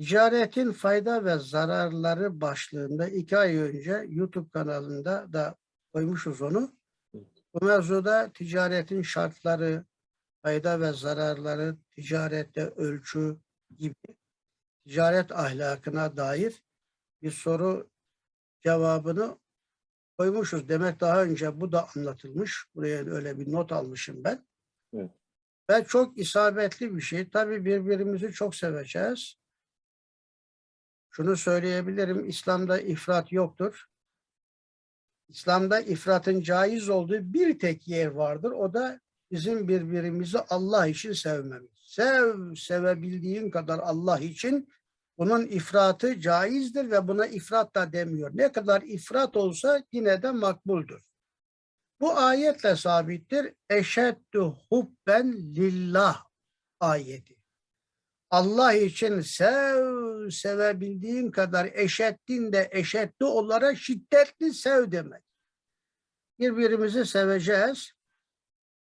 Ticaretin fayda ve zararları başlığında iki ay önce YouTube kanalında da koymuşuz onu. Bu mevzuda ticaretin şartları, fayda ve zararları, ticarette ölçü gibi ticaret ahlakına dair bir soru cevabını koymuşuz. Demek daha önce bu da anlatılmış. Buraya öyle bir not almışım ben. Evet. Ve çok isabetli bir şey. Tabii birbirimizi çok seveceğiz. Şunu söyleyebilirim. İslam'da ifrat yoktur. İslam'da ifratın caiz olduğu bir tek yer vardır. O da bizim birbirimizi Allah için sevmemiz. Sev, sevebildiğin kadar Allah için bunun ifratı caizdir ve buna ifrat da demiyor. Ne kadar ifrat olsa yine de makbuldür. Bu ayetle sabittir. Eşeddü hubben lillah ayeti. Allah için sev, sevebildiğin kadar eşettin de eşetli olarak şiddetli sev demek. Birbirimizi seveceğiz.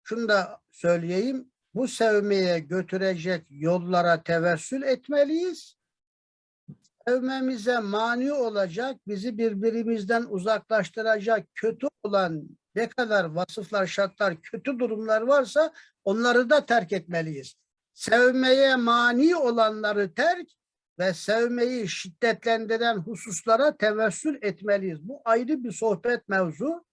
Şunu da söyleyeyim. Bu sevmeye götürecek yollara tevessül etmeliyiz. Sevmemize mani olacak, bizi birbirimizden uzaklaştıracak kötü olan ne kadar vasıflar, şartlar, kötü durumlar varsa onları da terk etmeliyiz. Sevmeye mani olanları terk ve sevmeyi şiddetlendiren hususlara tevessül etmeliyiz. Bu ayrı bir sohbet mevzu.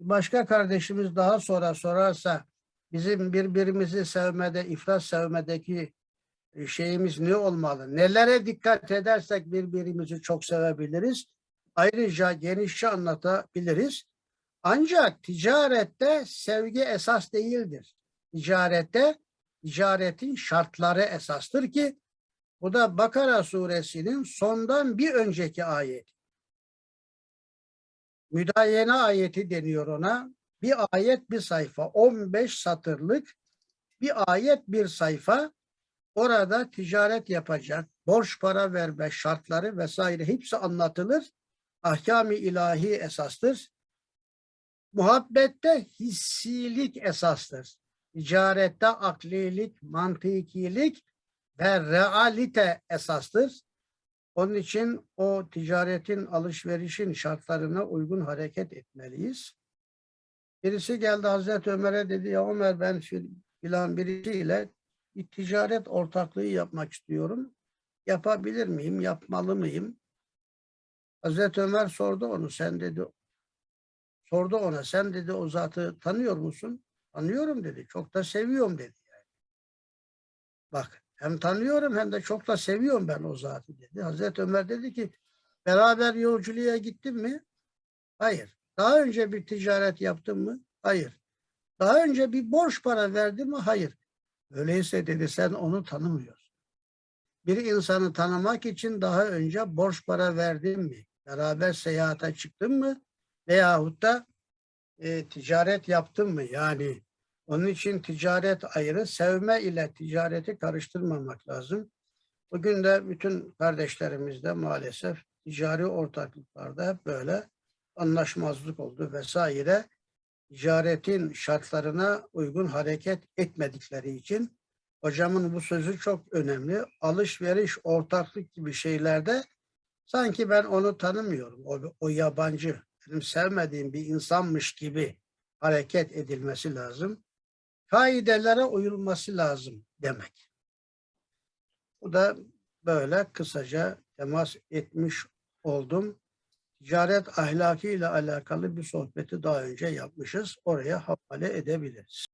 Başka kardeşimiz daha sonra sorarsa bizim birbirimizi sevmede, ifrat sevmedeki e, şeyimiz ne olmalı? Nelere dikkat edersek birbirimizi çok sevebiliriz. Ayrıca genişçe anlatabiliriz. Ancak ticarette sevgi esas değildir. Ticarette ticaretin şartları esastır ki bu da Bakara suresinin sondan bir önceki ayet. Müdayene ayeti deniyor ona. Bir ayet bir sayfa. 15 satırlık bir ayet bir sayfa. Orada ticaret yapacak, borç para verme şartları vesaire hepsi anlatılır. Ahkam-ı ilahi esastır. Muhabbette hissilik esastır. Ticarette aklilik, mantıkilik ve realite esastır. Onun için o ticaretin, alışverişin şartlarına uygun hareket etmeliyiz. Birisi geldi Hazreti Ömer'e dedi ya Ömer ben filan birisiyle bir ticaret ortaklığı yapmak istiyorum. Yapabilir miyim, yapmalı mıyım? Hazreti Ömer sordu onu. Sen dedi, sordu ona. Sen dedi o zatı tanıyor musun? Tanıyorum dedi. Çok da seviyorum dedi. Yani. Bak hem tanıyorum hem de çok da seviyorum ben o zatı dedi. Hazreti Ömer dedi ki beraber yolculuğa gittin mi? Hayır. Daha önce bir ticaret yaptın mı? Hayır. Daha önce bir borç para verdin mi? Hayır. Öyleyse dedi sen onu tanımıyorsun. Bir insanı tanımak için daha önce borç para verdin mi? Beraber seyahate çıktın mı? Veyahut da e, ticaret yaptın mı? Yani onun için ticaret ayrı, sevme ile ticareti karıştırmamak lazım. Bugün de bütün kardeşlerimizde maalesef ticari ortaklıklarda hep böyle anlaşmazlık oldu vesaire. Ticaretin şartlarına uygun hareket etmedikleri için hocamın bu sözü çok önemli. Alışveriş, ortaklık gibi şeylerde sanki ben onu tanımıyorum. O, o yabancı, benim sevmediğim bir insanmış gibi hareket edilmesi lazım. Kaidelere uyulması lazım demek. Bu da böyle kısaca temas etmiş oldum. Ticaret ahlaki ile alakalı bir sohbeti daha önce yapmışız. Oraya havale edebiliriz.